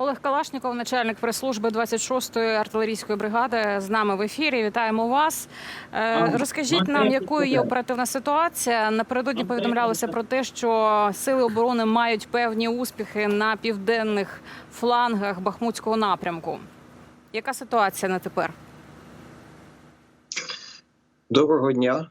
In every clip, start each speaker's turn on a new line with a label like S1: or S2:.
S1: Олег Калашніков, начальник прес-служби 26-ї артилерійської бригади, з нами в ефірі. Вітаємо вас. Е, Розкажіть нам, якою є оперативна ситуація. Напередодні повідомлялося про те, що сили оборони мають певні успіхи на південних флангах Бахмутського напрямку. Яка ситуація на тепер?
S2: Доброго дня.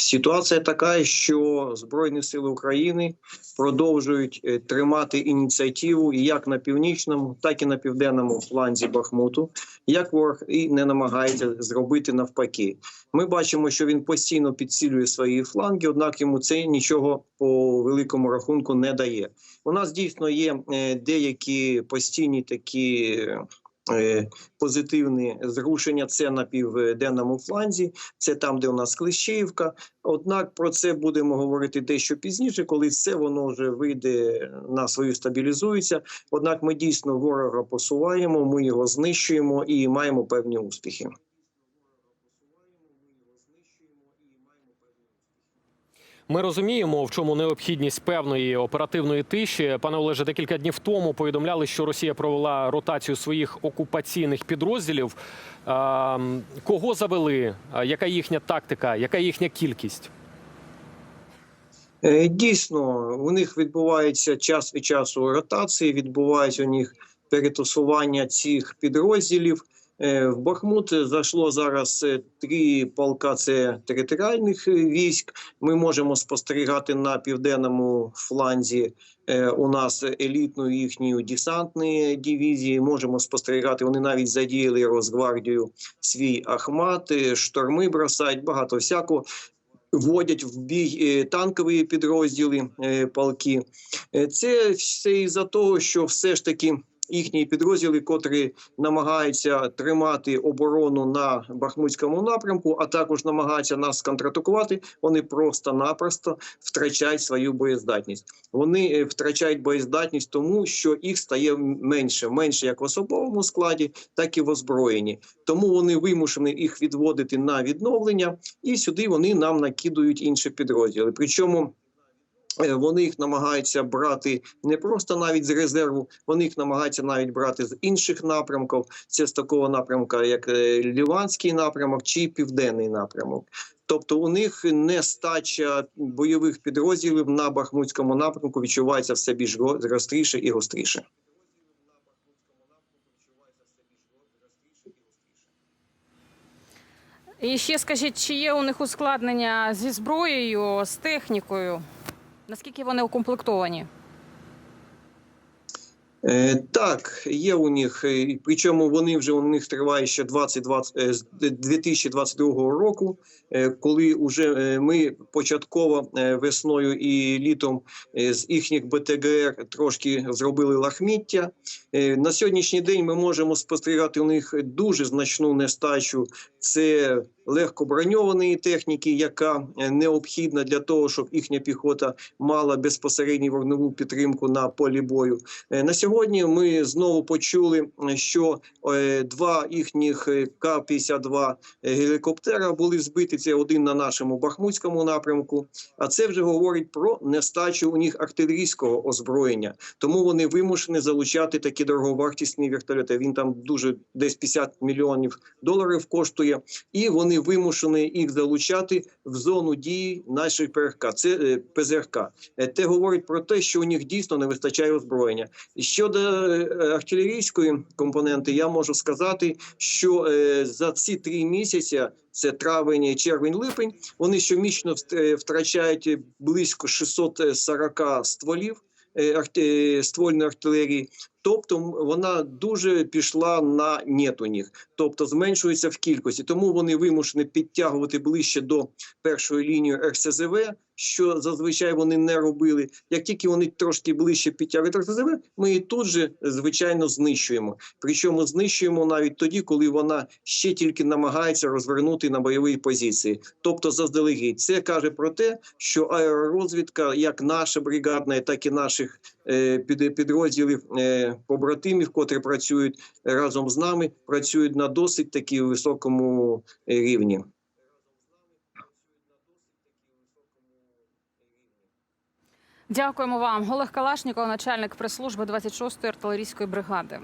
S2: Ситуація така, що Збройні Сили України продовжують е, тримати ініціативу як на північному, так і на південному фланзі Бахмуту. Як ворог і не намагається зробити навпаки. Ми бачимо, що він постійно підсилює свої фланги, однак йому це нічого по великому рахунку не дає. У нас дійсно є е, деякі постійні такі. Е, Позитивні зрушення це на південному фланзі, це там, де у нас Клещеївка. Однак про це будемо говорити дещо пізніше, коли все воно вже вийде на свою стабілізується. Однак ми дійсно ворога посуваємо, ми його знищуємо і маємо певні успіхи.
S3: Ми розуміємо, в чому необхідність певної оперативної тиші. Пане Олеже, декілька днів тому повідомляли, що Росія провела ротацію своїх окупаційних підрозділів. Кого завели? Яка їхня тактика? Яка їхня кількість?
S2: Е, Дійсно, у них відбувається час від часу ротації, відбувається у них перетасування цих підрозділів. Е, В Бахмут зайшло зараз е, три полка це територіальних е, військ. Ми можемо спостерігати на південному фланзі. У нас елітну їхню десантні дивізії. Можемо спостерігати. Вони навіть задіяли Росгвардію свій Ахмат, шторми бросають багато всякого. Вводять в бій танкові підрозділи полки. Це все із-за того, що все ж таки їхні підрозділи, котрі намагаються тримати оборону на Бахмутському напрямку, а також намагаються нас контратакувати, вони просто-напросто втрачають свою боєздатність. Вони е, втрачають боєздатність тому, що їх стає менше, менше як в особовому складі, так і в озброєнні. Тому вони вимушені їх відводити на відновлення, і сюди вони нам накидують інші підрозділи. Причому. Е, Вони їх намагаються брати не просто навіть з резерву, вони їх намагаються навіть брати з інших напрямків. Це з такого напрямка, як е, Ліванський напрямок чи Південний напрямок. Тобто у них нестача бойових підрозділів на Бахмутському напрямку відчувається все більш гостріше і гостріше.
S1: І ще скажіть, чи є у них ускладнення зі зброєю, з технікою? Наскільки вони укомплектовані?
S2: Е, так, є у них, е, причому вони вже у них триває ще 2020, е, з 2022 року, коли вже ми початково весною і літом з їхніх БТГР трошки зробили лахміття. На сьогоднішній день ми можемо спостерігати у них дуже значну нестачу. Це легкоброньованої техніки, яка е, необхідна для того, щоб їхня піхота мала безпосередню вогневу підтримку на полі бою. Е, На сьогодні ми знову почули, е, що два їхніх е, К-52 гелікоптера були збиті. Це один на нашому Бахмутському напрямку. А це вже говорить про нестачу у них артилерійського озброєння. Тому вони вимушені залучати такі дороговартісні вертольоти. Він там дуже десь 50 мільйонів доларів коштує, і вони вимушені їх залучати в зону дії нашої ПРК. Це е, ПЗРК. Е, Те говорить про те, що у них дійсно не вистачає озброєння. Щодо е, артилерійської компоненти, я можу сказати, що за ці три місяці. Це травень, червень, липень. Вони щомісячно е, втрачають близько 640 стволів ствольної артилерії. Тобто вона дуже пішла на нет у них, тобто зменшується в кількості. Тому вони вимушені підтягувати ближче до першої лінії РСЗВ, що зазвичай вони не робили. Як тільки вони трошки ближче підтягують РСЗВ, ми її тут же звичайно знищуємо. Причому знищуємо навіть тоді, коли вона ще тільки намагається розвернути на бойові позиції, тобто заздалегідь. Це каже про те, що аеророзвідка, як наша бригадна, так і наших е, підрозділів е, побратимів, котрі працюють разом з нами, працюють на досить таки високому е, рівні.
S1: Дякуємо вам. Олег Калашніков, начальник прес-служби 26-ї артилерійської бригади.